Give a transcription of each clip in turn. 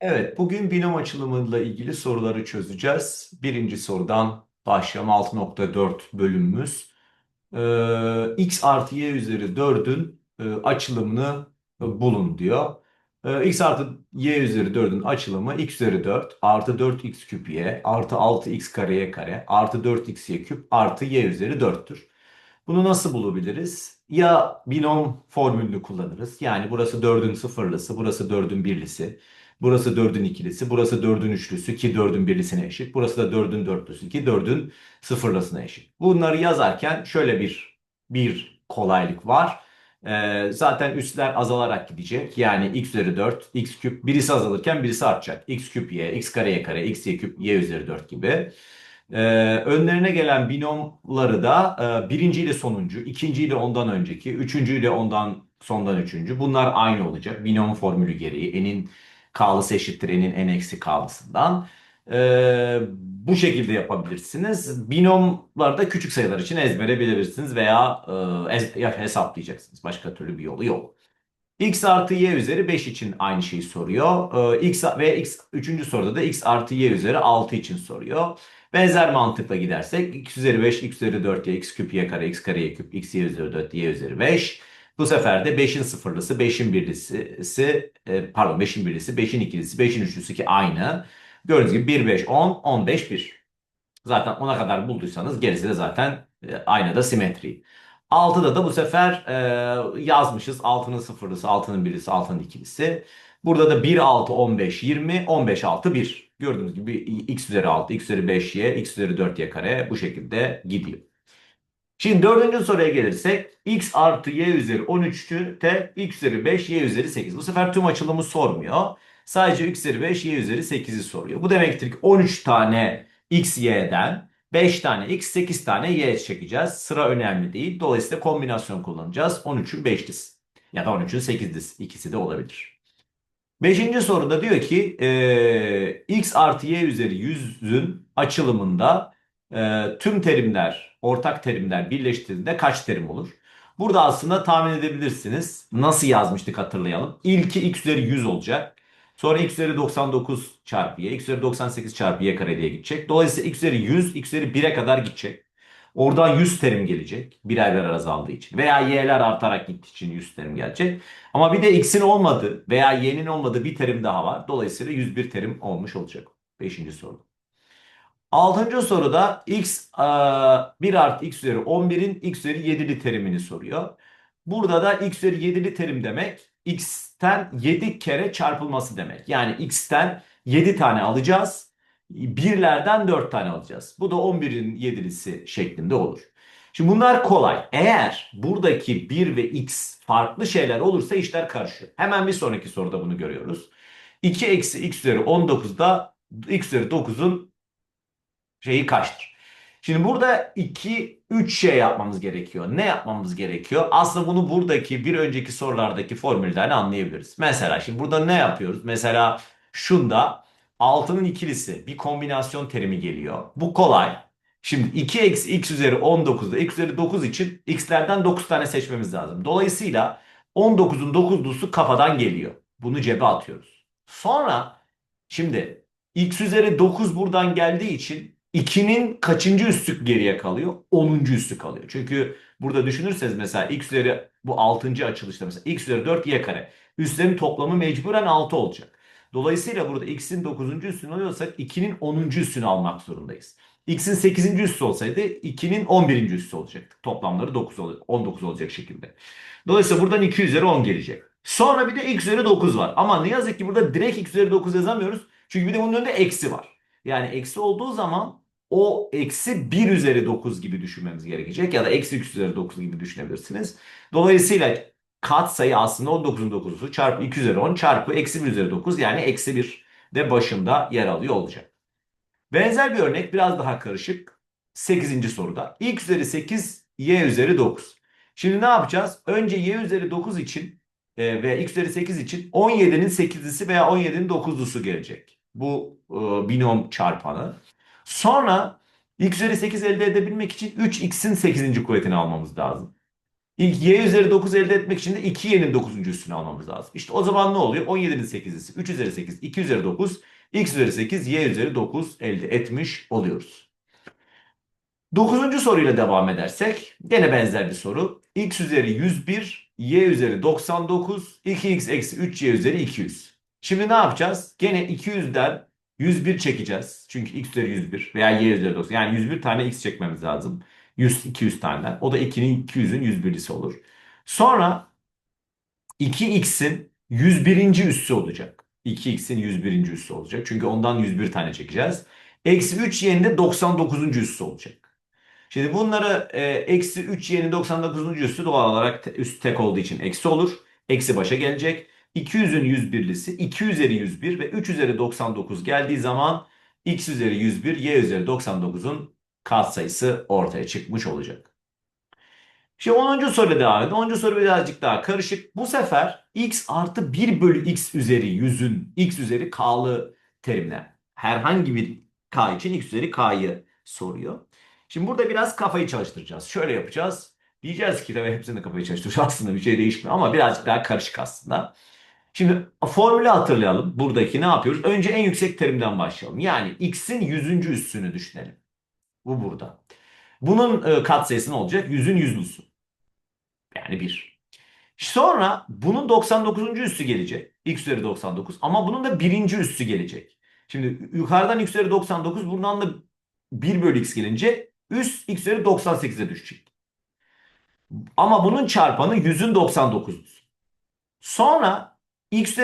Evet, bugün binom açılımıyla ilgili soruları çözeceğiz. Birinci sorudan başlayalım. 6.4 bölümümüz. Ee, x artı y üzeri 4'ün e, açılımını bulun diyor. Ee, x artı y üzeri 4'ün açılımı x üzeri 4 artı 4x küp y artı 6x kare y kare artı 4x y küp artı y üzeri 4'tür. Bunu nasıl bulabiliriz? Ya binom formülünü kullanırız. Yani burası 4'ün sıfırlısı, burası 4'ün birlisi. Burası 4'ün ikilisi, burası 4'ün üçlüsü ki 4'ün birlisine eşit. Burası da 4'ün dörtlüsü ki 4'ün sıfırlısına eşit. Bunları yazarken şöyle bir bir kolaylık var. Ee, zaten üstler azalarak gidecek. Yani x üzeri 4, x küp birisi azalırken birisi artacak. x küp y, x kare y kare, x y küp y üzeri 4 gibi. Ee, önlerine gelen binomları da e, birinci ile sonuncu, ikinci ile ondan önceki, üçüncü ile ondan sondan üçüncü. Bunlar aynı olacak. Binom formülü gereği n'in k'lısı eşittir n'in n eksi k'lısından. Ee, bu şekilde yapabilirsiniz. Binomları da küçük sayılar için ezbere bilebilirsiniz veya e, ya hesaplayacaksınız. Başka türlü bir yolu yok. X artı y üzeri 5 için aynı şeyi soruyor. Ee, X ve X üçüncü soruda da X artı y üzeri 6 için soruyor. Benzer mantıkla gidersek x üzeri 5, x üzeri 4 y, x küp y kare, x kare y küp, x y üzeri 4, y üzeri 5. Bu sefer de 5'in sıfırlısı, 5'in birlisi, e, pardon 5'in birlisi, 5'in ikilisi, 5'in üçlüsü ki aynı. Gördüğünüz gibi 1, 5, 10, 15, 1. Zaten 10'a kadar bulduysanız gerisi de zaten e, aynada simetri. 6'da da bu sefer e, yazmışız. 6'nın sıfırlısı, 6'nın birlisi, 6'nın ikilisi. Burada da 1, 6, 15, 20, 15, 6, 1. Gördüğünüz gibi x üzeri 6, x üzeri 5y, x üzeri 4y kare bu şekilde gidiyor. Şimdi dördüncü soruya gelirsek x artı y üzeri 13'tü te x üzeri 5 y üzeri 8. Bu sefer tüm açılımı sormuyor. Sadece x üzeri 5 y üzeri 8'i soruyor. Bu demektir ki 13 tane x y'den 5 tane x 8 tane y çekeceğiz. Sıra önemli değil. Dolayısıyla kombinasyon kullanacağız. 13'ün 5'lisi ya da 13'ün 8'lisi ikisi de olabilir. Beşinci soruda diyor ki e, x artı y üzeri 100'ün açılımında e, tüm terimler, ortak terimler birleştiğinde kaç terim olur? Burada aslında tahmin edebilirsiniz. Nasıl yazmıştık hatırlayalım. İlki x üzeri 100 olacak. Sonra x üzeri 99 çarpı y, x üzeri 98 çarpı y kare diye gidecek. Dolayısıyla x üzeri 100, x üzeri 1'e kadar gidecek. Oradan 100 terim gelecek. Birer birer azaldığı için. Veya y'ler artarak gittiği için 100 terim gelecek. Ama bir de x'in olmadığı veya y'nin olmadığı bir terim daha var. Dolayısıyla 101 terim olmuş olacak. Beşinci soru. Altıncı soruda x e, 1 artı x üzeri 11'in x üzeri 7'li terimini soruyor. Burada da x üzeri 7'li terim demek x'ten 7 kere çarpılması demek. Yani x'ten 7 tane alacağız. Birlerden 4 tane alacağız. Bu da 11'in 7'lisi şeklinde olur. Şimdi bunlar kolay. Eğer buradaki 1 ve x farklı şeyler olursa işler karışıyor. Hemen bir sonraki soruda bunu görüyoruz. 2 eksi x üzeri 19'da x üzeri 9'un şeyi kaçtır? Şimdi burada 2 3 şey yapmamız gerekiyor. Ne yapmamız gerekiyor? Aslında bunu buradaki bir önceki sorulardaki formülden anlayabiliriz. Mesela şimdi burada ne yapıyoruz? Mesela şunda 6'nın ikilisi bir kombinasyon terimi geliyor. Bu kolay. Şimdi 2 eksi x üzeri 19'da x üzeri 9 için x'lerden 9 tane seçmemiz lazım. Dolayısıyla 19'un 9'lusu kafadan geliyor. Bunu cebe atıyoruz. Sonra şimdi x üzeri 9 buradan geldiği için 2'nin kaçıncı üssü geriye kalıyor? 10. üssü kalıyor. Çünkü burada düşünürseniz mesela x üzeri bu 6. açılışta mesela x üzeri 4 y kare. Üslerin toplamı mecburen 6 olacak. Dolayısıyla burada x'in 9. üssünü alıyorsak 2'nin 10. üssünü almak zorundayız. x'in 8. üssü olsaydı 2'nin 11. üssü olacaktı. Toplamları 9 olacak, 19 olacak şekilde. Dolayısıyla buradan 2 üzeri 10 gelecek. Sonra bir de x üzeri 9 var. Ama ne yazık ki burada direkt x üzeri 9 yazamıyoruz. Çünkü bir de bunun önünde eksi var. Yani eksi olduğu zaman o eksi 1 üzeri 9 gibi düşünmemiz gerekecek. Ya da eksi 3 üzeri 9 gibi düşünebilirsiniz. Dolayısıyla katsayı aslında 19'un 9'u çarpı 2 üzeri 10 çarpı eksi 1 üzeri 9 yani eksi 1 de başında yer alıyor olacak. Benzer bir örnek biraz daha karışık. 8. soruda. x üzeri 8 y üzeri 9. Şimdi ne yapacağız? Önce y üzeri 9 için e, ve x üzeri 8 için 17'nin 8'lisi veya 17'nin 9'lusu gelecek. Bu e, binom çarpanı. Sonra x üzeri 8 elde edebilmek için 3x'in 8. kuvvetini almamız lazım. İlk y üzeri 9 elde etmek için de 2y'nin 9. üstünü almamız lazım. İşte o zaman ne oluyor? 17'nin 8'lisi 3 üzeri 8, 2 üzeri 9, x üzeri 8, y üzeri 9 elde etmiş oluyoruz. Dokuzuncu soruyla devam edersek gene benzer bir soru. x üzeri 101, y üzeri 99, 2x eksi 3y üzeri 200. Şimdi ne yapacağız? Gene 200'den 101 çekeceğiz. Çünkü x üzeri 101 veya y üzeri 90. Yani 101 tane x çekmemiz lazım. 100, 200 tane. O da 2'nin 200'ün 101'lisi olur. Sonra 2x'in 101. üssü olacak. 2x'in 101. üssü olacak. Çünkü ondan 101 tane çekeceğiz. Eksi 3y'nin de 99. üssü olacak. Şimdi bunları e, eksi 3 y'nin 99. üssü doğal olarak üst tek olduğu için eksi olur. Eksi başa gelecek. 200'ün 101'lisi 2 üzeri 101 ve 3 üzeri 99 geldiği zaman x üzeri 101, y üzeri 99'un katsayısı ortaya çıkmış olacak. Şimdi 10. soruyla devam edelim. 10. soru birazcık daha karışık. Bu sefer x artı 1 bölü x üzeri 100'ün x üzeri k'lı terimle herhangi bir k için x üzeri k'yı soruyor. Şimdi burada biraz kafayı çalıştıracağız. Şöyle yapacağız. Diyeceğiz ki tabii hepsini kafayı çalıştıracağız. Aslında bir şey değişmiyor ama birazcık daha karışık aslında. Şimdi formülü hatırlayalım. Buradaki ne yapıyoruz? Önce en yüksek terimden başlayalım. Yani x'in 100. üssünü düşünelim. Bu burada. Bunun e, katsayısı ne olacak? 100'ün yüzlüsü. Yani 1. Sonra bunun 99. üssü gelecek. x üzeri 99 ama bunun da birinci üssü gelecek. Şimdi yukarıdan x üzeri 99 buradan da 1 bölü x gelince üst x üzeri 98'e düşecek. Ama bunun çarpanı 100'ün 99'u. Sonra x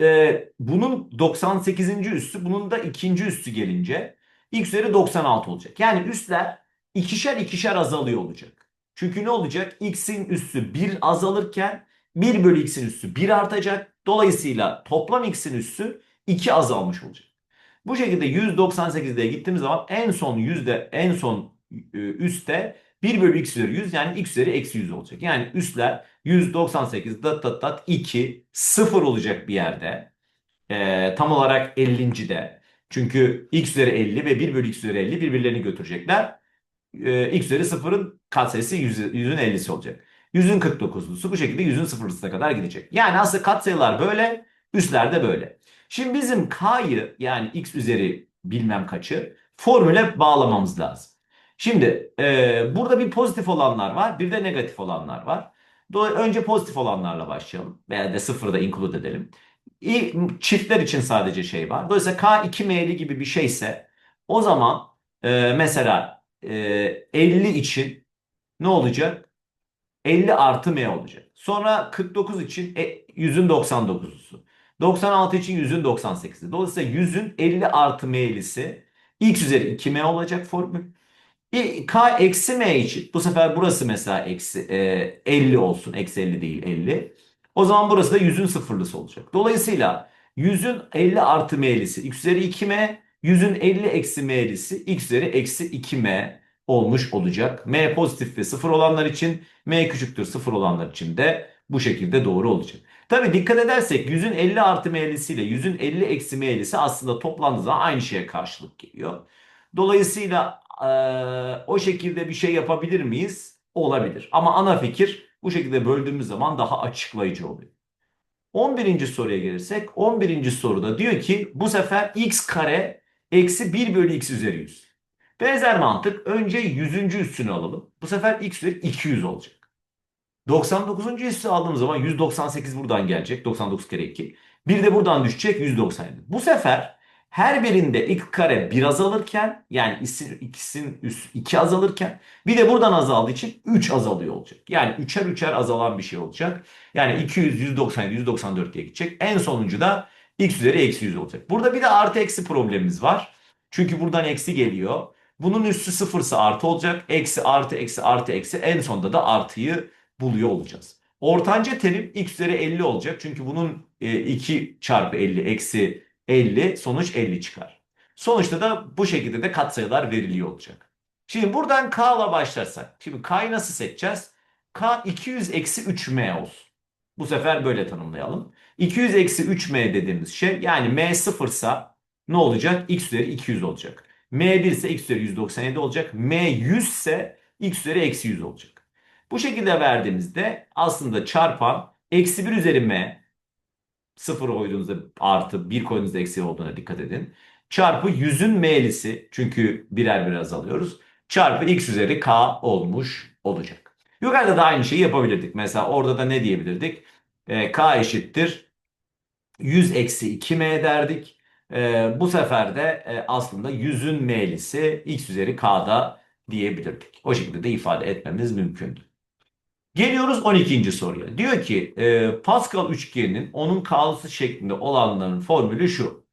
e, bunun 98. üssü bunun da ikinci üssü gelince x üzeri 96 olacak. Yani üstler ikişer ikişer azalıyor olacak. Çünkü ne olacak? x'in üssü 1 azalırken 1 bölü x'in üssü 1 artacak. Dolayısıyla toplam x'in üssü 2 azalmış olacak. Bu şekilde 198'de gittiğimiz zaman en son yüzde en son e, üstte 1 bölü x üzeri 100 yani x üzeri eksi 100 olacak. Yani üstler 198 dat dat dat 2 0 olacak bir yerde. Ee, tam olarak 50. de. Çünkü x üzeri 50 ve 1 bölü x üzeri 50 birbirlerini götürecekler. Ee, x üzeri 0'ın katsayısı 100'ün 50'si olacak. 100'ün 49'lusu bu şekilde 100'ün 0'lısına kadar gidecek. Yani aslında katsayılar böyle, üstler de böyle. Şimdi bizim k'yı yani x üzeri bilmem kaçı formüle bağlamamız lazım. Şimdi e, burada bir pozitif olanlar var bir de negatif olanlar var. Önce pozitif olanlarla başlayalım. Veya de sıfırı da include edelim. Çiftler için sadece şey var. Dolayısıyla k 2m'li gibi bir şeyse o zaman e, mesela e, 50 için ne olacak? 50 artı m olacak. Sonra 49 için e, 100'ün 99'usu. 96 için 100'ün 98'i. Dolayısıyla 100'ün 50 artı m'lisi x üzeri 2m olacak formül. K eksi m için bu sefer burası mesela eksi e, 50 olsun. Eksi 50 değil 50. O zaman burası da 100'ün sıfırlısı olacak. Dolayısıyla 100'ün 50 artı m'lisi x üzeri 2m. 100'ün 50 eksi m'lisi x üzeri eksi 2m olmuş olacak. M pozitif ve sıfır olanlar için m küçüktür sıfır olanlar için de bu şekilde doğru olacak. Tabi dikkat edersek 100'ün 50 artı m'lisi ile 100'ün 50 eksi m'lisi aslında toplandığı zaman aynı şeye karşılık geliyor. Dolayısıyla o şekilde bir şey yapabilir miyiz? Olabilir. Ama ana fikir bu şekilde böldüğümüz zaman daha açıklayıcı oluyor. 11. soruya gelirsek 11. soruda diyor ki bu sefer x kare eksi 1 bölü x üzeri 100. Benzer mantık önce 100. üstünü alalım. Bu sefer x üzeri 200 olacak. 99. hissi aldığım zaman 198 buradan gelecek. 99 kere 2. Bir de buradan düşecek 197. Bu sefer her birinde x kare 1 azalırken yani ikisinin üst 2 azalırken bir de buradan azaldığı için 3 azalıyor olacak. Yani üçer üçer azalan bir şey olacak. Yani 200, 197, 194 diye gidecek. En sonuncu da x üzeri eksi 100 olacak. Burada bir de artı eksi problemimiz var. Çünkü buradan eksi geliyor. Bunun üstü sıfırsa artı olacak. Eksi artı eksi artı eksi en sonunda da artıyı buluyor olacağız. Ortanca terim x üzeri 50 olacak. Çünkü bunun 2 e, çarpı 50 eksi 50 sonuç 50 çıkar. Sonuçta da bu şekilde de katsayılar veriliyor olacak. Şimdi buradan k ile başlarsak. Şimdi k'yı nasıl seçeceğiz? k 200 eksi 3m olsun. Bu sefer böyle tanımlayalım. 200 eksi 3m dediğimiz şey yani m sıfırsa ne olacak? x üzeri 200 olacak. m 1 ise x üzeri 197 olacak. m 100 ise x üzeri eksi 100 olacak. Bu şekilde verdiğimizde aslında çarpan eksi 1 üzeri m 0 koyduğunuzda artı 1 koyduğunuzda eksi olduğuna dikkat edin. Çarpı 100'ün m'lisi çünkü birer birer azalıyoruz. Çarpı x üzeri k olmuş olacak. Yukarıda da aynı şeyi yapabilirdik. Mesela orada da ne diyebilirdik? E, k eşittir 100 eksi 2m derdik. E, bu sefer de e, aslında 100'ün m'lisi x üzeri k'da diyebilirdik. O şekilde de ifade etmemiz mümkündü. Geliyoruz 12. soruya. Diyor ki e, Pascal üçgeninin onun k'lısı şeklinde olanların formülü şu.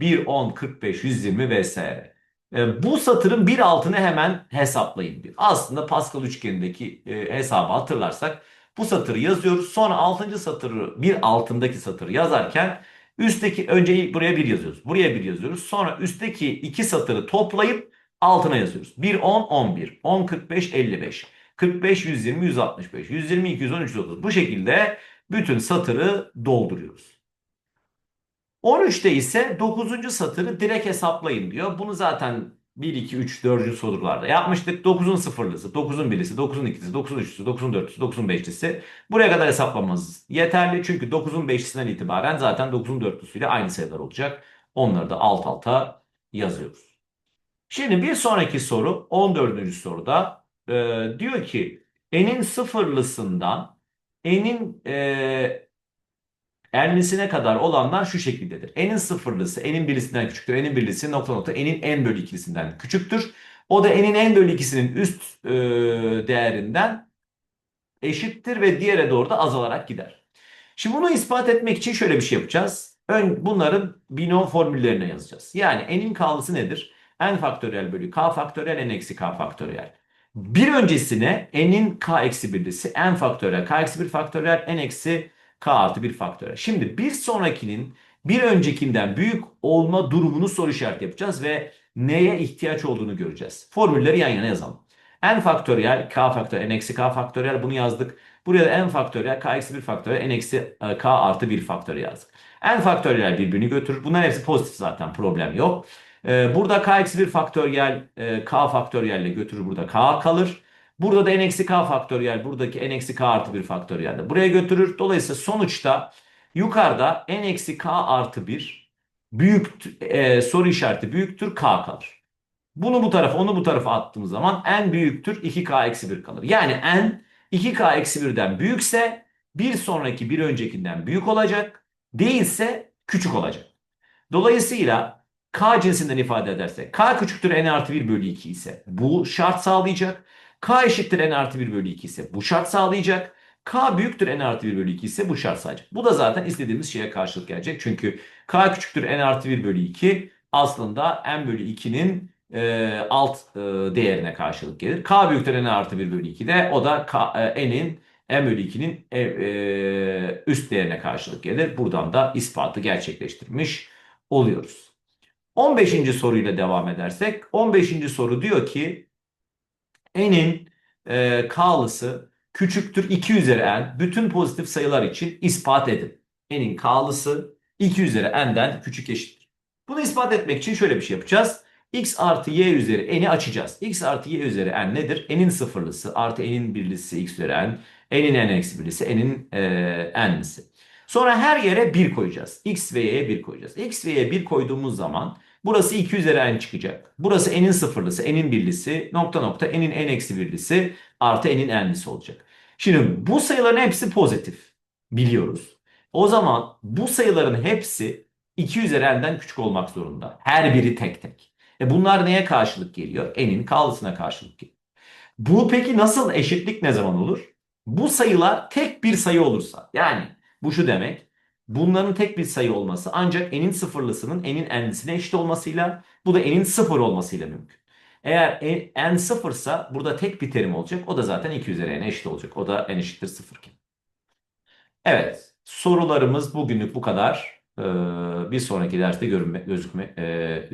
1, 10, 45, 120 vs. E, bu satırın bir altını hemen hesaplayın diyor. Aslında Pascal üçgenindeki e, hesabı hatırlarsak bu satırı yazıyoruz. Sonra 6. satırı bir altındaki satırı yazarken üstteki önce buraya 1 yazıyoruz. Buraya 1 yazıyoruz. Sonra üstteki iki satırı toplayıp altına yazıyoruz. 1, 10, 11, 10, 45, 55. 45, 120, 165, 120, 213, 130. Bu şekilde bütün satırı dolduruyoruz. 13'te ise 9. satırı direkt hesaplayın diyor. Bunu zaten 1, 2, 3, 4. sorularda yapmıştık. 9'un sıfırlısı, 9'un birlisi, 9'un ikisi, 9'un üçlüsü, 9'un dörtlüsü, 9'un beşlisi. Buraya kadar hesaplamamız yeterli. Çünkü 9'un beşlisinden itibaren zaten 9'un dörtlüsüyle aynı sayılar olacak. Onları da alt alta yazıyoruz. Şimdi bir sonraki soru 14. soruda e, diyor ki n'in sıfırlısından n'in e, n'lisine kadar olanlar şu şekildedir. n'in sıfırlısı n'in birlisinden küçüktür. n'in birlisi nokta nokta n'in n bölü ikilisinden küçüktür. O da n'in n bölü ikisinin üst e, değerinden eşittir ve diğere doğru da azalarak gider. Şimdi bunu ispat etmek için şöyle bir şey yapacağız. Ön, bunların binom formüllerine yazacağız. Yani n'in k'lısı nedir? n faktöriyel bölü k faktöriyel n eksi k faktöriyel. Bir öncesine n'in k eksi birlisi n faktöriyel k eksi bir faktöriyel n eksi k artı bir faktöriyel. Şimdi bir sonrakinin bir öncekinden büyük olma durumunu soru işareti yapacağız ve neye ihtiyaç olduğunu göreceğiz. Formülleri yan yana yazalım. n faktöriyel k faktöriyel n eksi k faktöriyel bunu yazdık. Buraya da n faktöriyel k eksi bir faktöriyel n eksi e, k artı bir faktöriyel yazdık. n faktöriyel birbirini götürür. Bunların hepsi pozitif zaten problem yok. Ee, burada k eksi 1 faktöriyel e, k faktöriyelle götürür burada k kalır. Burada da n eksi k faktöriyel buradaki n eksi k artı 1 faktöriyel de buraya götürür. Dolayısıyla sonuçta yukarıda n eksi k artı 1 büyük e, soru işareti büyüktür k kalır. Bunu bu tarafa onu bu tarafa attığımız zaman n büyüktür 2k eksi 1 kalır. Yani n 2k eksi 1'den büyükse bir sonraki bir öncekinden büyük olacak. Değilse küçük olacak. Dolayısıyla K cinsinden ifade edersek K küçüktür n artı 1 bölü 2 ise bu şart sağlayacak. K eşittir n artı 1 bölü 2 ise bu şart sağlayacak. K büyüktür n artı 1 bölü 2 ise bu şart sağlayacak. Bu da zaten istediğimiz şeye karşılık gelecek. Çünkü K küçüktür n artı 1 bölü 2 aslında n bölü 2'nin e, alt e, değerine karşılık gelir. K büyüktür n artı 1 bölü 2 de o da e, n'in n bölü 2'nin e, e, üst değerine karşılık gelir. Buradan da ispatı gerçekleştirmiş oluyoruz. 15. soruyla devam edersek 15. soru diyor ki n'in e, k'lısı küçüktür 2 üzeri n bütün pozitif sayılar için ispat edin. n'in k'lısı 2 üzeri n'den küçük eşittir. Bunu ispat etmek için şöyle bir şey yapacağız. x artı y üzeri n'i açacağız. x artı y üzeri n nedir? n'in sıfırlısı artı n'in birlisi x üzeri n. n'in n eksi birlisi n'in e, n'lisi. Sonra her yere 1 koyacağız. x ve y'ye 1 koyacağız. x ve y'ye 1 koyduğumuz zaman Burası 2 üzeri n çıkacak. Burası n'in sıfırlısı, n'in birlisi, nokta nokta n'in n eksi birlisi artı n'in n'lisi olacak. Şimdi bu sayıların hepsi pozitif. Biliyoruz. O zaman bu sayıların hepsi 2 üzeri n'den küçük olmak zorunda. Her biri tek tek. E bunlar neye karşılık geliyor? N'in k'lısına karşılık geliyor. Bu peki nasıl eşitlik ne zaman olur? Bu sayılar tek bir sayı olursa. Yani bu şu demek. Bunların tek bir sayı olması ancak n'in sıfırlısının n'in n'lisine eşit olmasıyla bu da n'in sıfır olmasıyla mümkün. Eğer n sıfırsa burada tek bir terim olacak. O da zaten 2 üzeri n eşit olacak. O da n eşittir sıfırken. Evet sorularımız bugünlük bu kadar. Ee, bir sonraki derste görünme, gözükme, e,